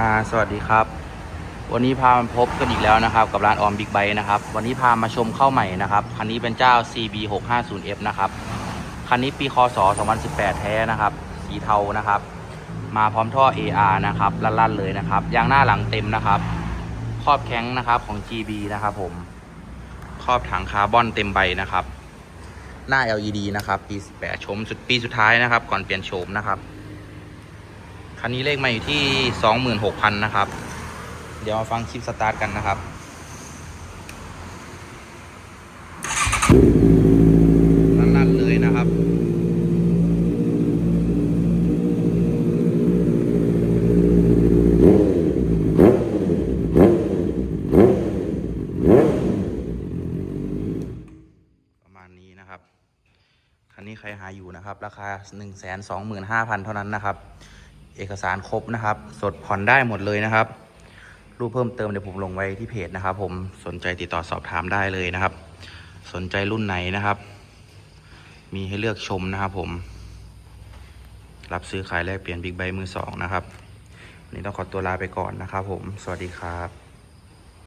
อ่าสวัสดีครับ วันนี้พามาพบกันอีกแล้วนะครับ กับร้านออมบิ๊กไบนะครับ วันนี้พามาชมเข้าใหม่นะครับ คันนี้เป็นเจ้า CB 6 5 0 F นะครับ คันนี้ปีคศ2018 แท้นะครับ สีเทานะครับ มาพร้อมท่อ AR นะครับลั่นๆเลยนะครับ ยางหน้าหลังเต็มนะครับ ครอบแข้งนะครับของ GB นะครับผม ครอบถังคาร์บอนเต็มใบนะครับ หน้า LED นะครับ ปี18ชมสุดปีสุดท้ายนะครับ ก่อนเปลี่ยนโฉมนะครับ คันนี้เลขมาอยู่ที่26,000นหกพันนะครับ เดี๋ยวมาฟังคลิปสตาร์ทกันนะครับลั่นๆเลยนะครับประมาณนี้นะครับคันนี้ใครหาอยู่นะครับ ราคา 125,000 เท่านั้นนะครับ เอกสารครบนะครับ สดผ่อนได้หมดเลยนะครับ รูปเพิ่มเติมเดี๋ยวผมลงไว้ที่เพจนะครับ ผมสนใจติดต่อสอบถามได้เลยนะครับ สนใจรุ่นไหนนะครับ มีให้เลือกชมนะครับผม รับซื้อขายแลกเปลี่ยนบิ๊กไบมือสองนะครับวันนี้ต้องขอตัวลาไปก่อนนะครับ ผม สวัสดีครับ